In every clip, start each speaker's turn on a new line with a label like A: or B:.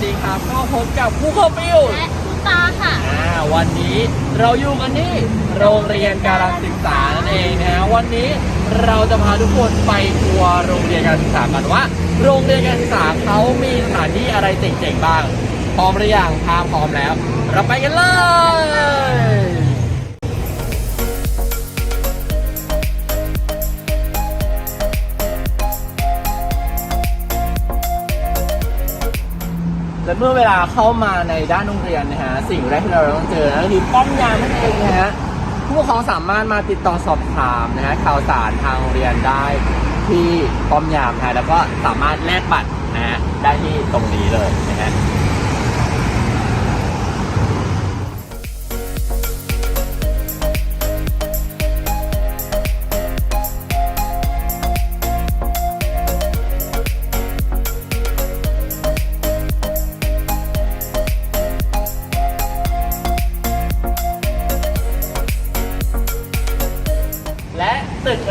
A: ซีครับก็พบกับผู้เข้าฟิว
B: และคุณตาค่ะ
A: อ่าวันนี้เราอยู่กันที่โรงเรียนการศึกษานั่นเองนะฮะวันนี้เราจะพาทุกคนไปทัวร์โรงเรียนการศึกษากันว่า โรงเรียนการศึกษาเขามีสถานที่อะไรเจ๋งๆบ้าง พร้อมหรือยังถ้าพร้อมแล้ว เราไปกันเลย และเมื่อเวลาเข้ามาในด้านโรงเรียนนะฮะสิ่งแรกที่เราต้องเจอนะก็คือป้อมยามนั่นเองนะฮะผู้ปกครองสามารถมาติดต่อสอบถามนะฮะข่าวสารทางโรงเรียนได้ที่ป้อมยามนะฮะแล้วก็สามารถแลกบัตรนะฮะได้ที่ตรงนี้เลยนะฮะ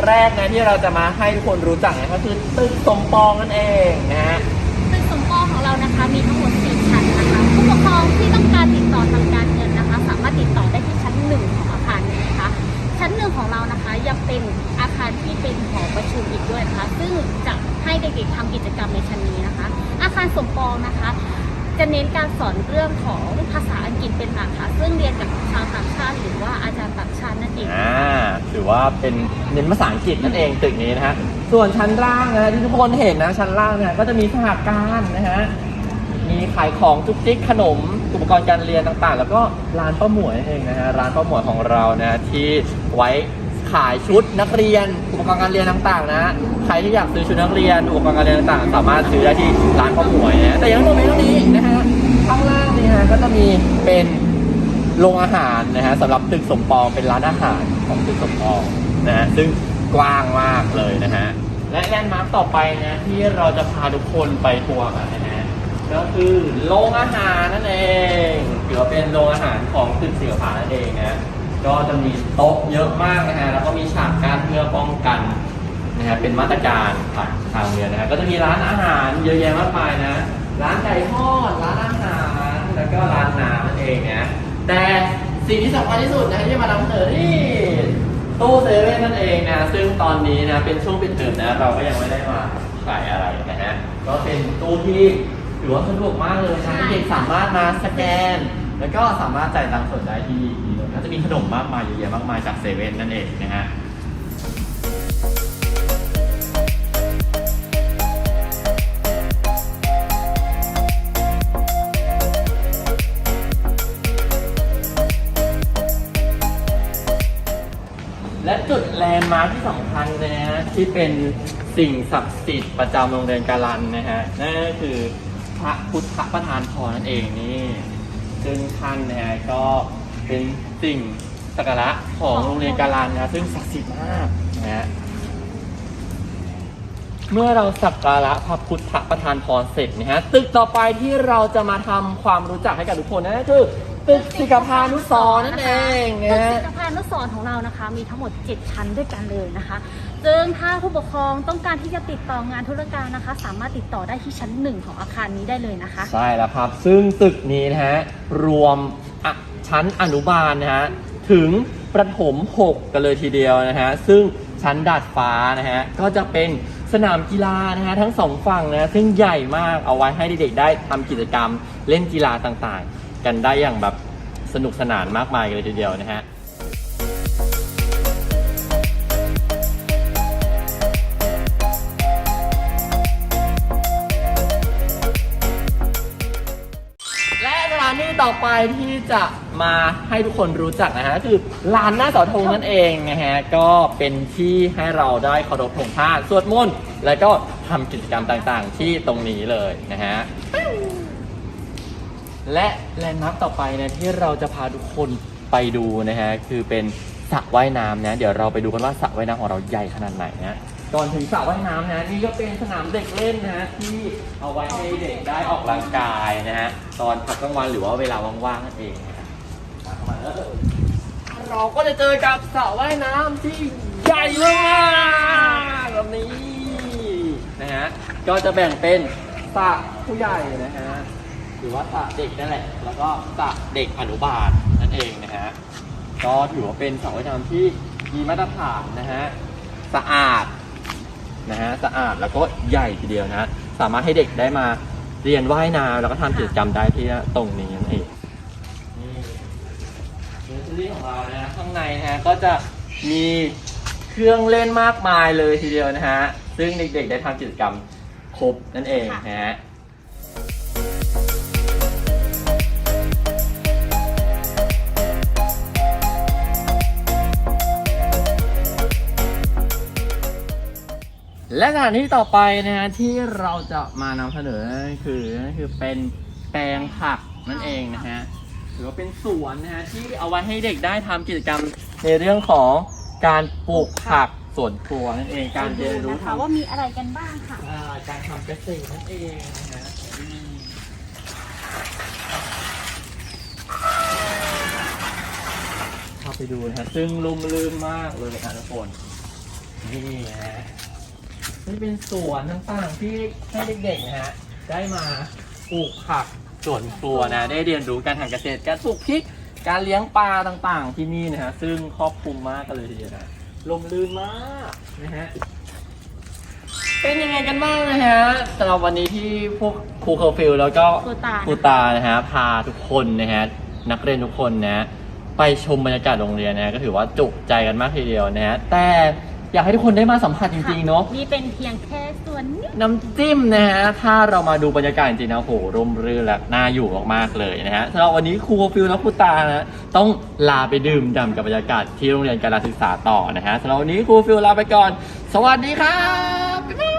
A: แรกนะที่เราจะมาให้ทุกคนรู้จักนะก็คือตึกสมปองนั่นเองนะฮะ
B: ตึกสมปองของเรานะคะมีทั้งหมด 4 ชั้นนะคะผู้ปกครองที่ต้องการติดต่อทางการเงินนะคะ สามารถติดต่อได้ที่ชั้นหนึ่งของอาคารนี้นะคะ ชั้นหนึ่งของเรานะคะยังเป็นอาคารที่เป็นหอประชุมอีกด้วยนะคะ ซึ่งจะให้เด็กๆทำกิจกรรมในชั้นนี้นะคะ อาคารสมปองนะคะ จะเน้นการสอนเรื่องของภาษาอังกฤษเป็นหลักค่ะซึ่งเรียนกับชาวต่างชาติหรือว่าอาจารย์ต่างชาตินั่นเอง
A: อ่าถือว่าเป็นเน้นภาษาอังกฤษนั่นเองตึกนี้นะฮะส่วนชั้นล่างนะฮะที่ทุกคนเห็นนะชั้นล่างเนี่ยก็จะมีสหการณ์นะฮะมีขายของจุกจิกขนมอุปกรณ์การเรียนต่างๆ แล้วก็ร้านป้าหมวยนั่นเองนะฮะร้านป้าหมวยของเรานะที่ไว้ขายชุดนักเรียนอุปกรณ์การเรียนต่างๆ นะ ใครที่อยากซื้อชุดนักเรียนอุปกรณ์การเรียนต่างๆ สามารถซื้อได้ที่ร้านป้าวหมวยนะแต่ยังไม่หมดเพียงเท่านี้นะฮะข้างล่างนี่ฮะก็จะมีเป็นโรงอาหารนะฮะสำหรับตึกสมปองเป็นร้านอาหารของตึกสมปองนะฮะซึ่งกว้างมากเลยนะฮะและแลนด์มาร์คต่อไปนะที่เราจะพาทุกคนไปทัวร์กันนะฮะก็คือโรงอาหารนั่นเองถือว่าเป็นโรงอาหารของตึกเสือผานั่นเองนะ ก็จะมีโต๊ะเยอะมากนะฮะแล้วก็มีฉากกั้นเพื่อป้องกันนะฮะเป็นมาตรการผ่านทางเรียนะฮะก็จะมีร้านอาหารเยอะแยะมากมายนะ ร้านไก่ทอดร้านอาหารแล้วก็ร้านน้ำนั่นเองนะแต่สิ่งที่สำคัญที่สุดนะที่มานำเสนอนี่ตู้เซเว่นนั่นเองนะซึ่งตอนนี้นะเป็นช่วงปิดเทอมนะเราก็ยังไม่ได้มาขายอะไรนะฮะก็เป็นตู้ที่ถือว่าสะดวกมากเลยนะเด็กสามารถมาสแกน แล้วก็สามารถจ่ายตังค์สดได้ที่ ก็จะมีขนมมากมายเยอะแยะมากมายจากเซเว่นนั่นเองนะฮะและจุดแลนด์มาร์คที่สำคัญเลยนะฮะที่เป็นสิ่งศักดิ์สิทธิ์ประจำโรงเรียนการันนะฮะนั่นก็คือพระพุทธประธานพรนั่นเองนี่ซึ่งท่านนะฮะก็ เป็นสิ่งสักการะของโรงเรียนการันนะซึ่งศักดิ์สิทธิ์มากนะฮะเมื่อเราสักการะพระพุทธประธานพรเสร็จนะฮะตึกต่อไปที่เราจะมาทำความรู้จักให้กับทุกคนนั่นก็คือตึกสิกพานุสรณ์นั่นเองนะ
B: ตึก
A: ฮะ
B: ศิลปานุสรณ์ของเรานะคะ มีทั้งหมด 7 ชั้นด้วยกันเลยนะคะซึ่งถ้าผู้ปกครองต้องการที่จะติดต่องานธุรการนะคะ สามารถติดต่อได้ที่ชั้นหนึ่งของอาคารนี้ได้เลยนะคะ
A: ใช่แล้วครับ ซึ่งตึกนี้นะฮะรวมอะ ชั้นอนุบาลนะฮะถึงประถม 6 กันเลยทีเดียวนะฮะซึ่งชั้นดาดฟ้านะฮะก็จะเป็นสนามกีฬานะฮะทั้งสองฝั่งนะซึ่งใหญ่มากเอาไว้ให้เด็กๆได้ทำกิจกรรมเล่นกีฬาต่างๆ กันได้อย่างแบบสนุกสนานมากมายกันเลยทีเดียวนะฮะและสถานที่ต่อไปที่จะ มาให้ทุกคนรู้จักนะฮะคือลานหน้าเสาธงนั่นเองนะฮะก็เป็นที่ให้เราได้เคารพธงชาติสวดมนต์แล้วก็ทำกิจกรรมต่างๆ ที่ตรงนี้เลยนะฮะและแลนด์มาร์คต่อไปนะที่เราจะพาทุกคนไปดูนะฮะคือเป็นสระว่ายน้ำนะเดี๋ยวเราไปดูกันว่าสระว่ายน้ำของเราใหญ่ขนาดไหนนะก่อนถึงสระว่ายน้ำนะนี่ก็เป็นสนามเด็กเล่นนะฮะที่เอาไว้ให้เด็กได้ออกกำลังกายนะฮะตอนพักกลางวันหรือว่าเวลาว่างๆนั่นเองนะ เราก็จะเจอกับสระว่ายน้ำที่ใหญ่มากแบบนี้นะฮะก็จะแบ่งเป็นสระผู้ใหญ่นะฮะหรือว่าสระเด็กนั่นแหละ แล้วก็สระเด็กอนุบาลนั่นเองนะฮะก็ถือว่าเป็นสระว่ายน้ำที่มีมาตรฐานนะฮะสะอาดนะฮะสะอาดแล้วก็ใหญ่ทีเดียวนะ สามารถให้เด็กได้มาเรียนว่ายน้ำแล้วก็ทำกิจกรรมได้ที่ตรงนี้นั่นเอง เซอรี่ของเรานะฮะข้างในนะฮะก็จะมีเครื่องเล่นมากมายเลยทีเดียวนะฮะ ซึ่งเด็กๆได้ทำกิจกรรมครบนั่นเองนะฮะและสถานที่ต่อไปนะฮะที่เราจะมานำเสนอนั่นคือนั่นคือเป็นแปลงผักนั่นเองนะฮะ หรือว่าเป็นสวนนะฮะที่เอาไว้ให้เด็กได้ทำกิจกรรมในเรื่องของการปลูกผักสวนครัวนั่นเองการเรียนรู้
B: นะคะ
A: ทำ
B: ว่ามีอะไรกันบ้างค่ะ
A: อ่าการทำเกษตรนั่นเองนะฮะอืมเข้าไปดูนะฮะซึ่งลุ่มลื่นมากเลยนะทุกคนนี่นะฮะนี่เป็นสวนต่างๆที่ให้เด็กๆนะฮะได้มาปลูกผัก สวนครัวนะ ได้เรียนรู้การทำเกษตรการปลูกพริก การเลี้ยงปลาต่างๆ ที่นี่นะฮะซึ่งครอบคลุมมากกันเลยทีเดียวนะลมลื่นมากนะฮะเป็นยังไงกันบ้างนะฮะสำหรับวันนี้ที่พวกครูเคอร์ฟิลแล้วก็
B: ครูตา
A: ครูตานะฮะพาทุกคนนะฮะนักเรียนทุกคนนะ ไปชมบรรยากาศโรงเรียนนะฮะก็ถือว่าจุใจกันมากทีเดียวนะฮะแต่ อยากให้ทุกคนได้มาสัมผัสจริงๆเนาะ
B: นี่เป็นเพียงแค่ส่วนนิด
A: น้ำจิ้มนะฮะ ถ้าเรามาดูบรรยากาศจริงๆนะโหร่มรื่นและน่าอยู่มากๆเลยนะฮะสำหรับวันนี้ครูฟิลและครูตานะต้องลาไปดื่มด่ำกับบรรยากาศที่โรงเรียนการศึกษาต่อนะฮะสำหรับวันนี้ครูฟิลลาไปก่อน สวัสดีครับ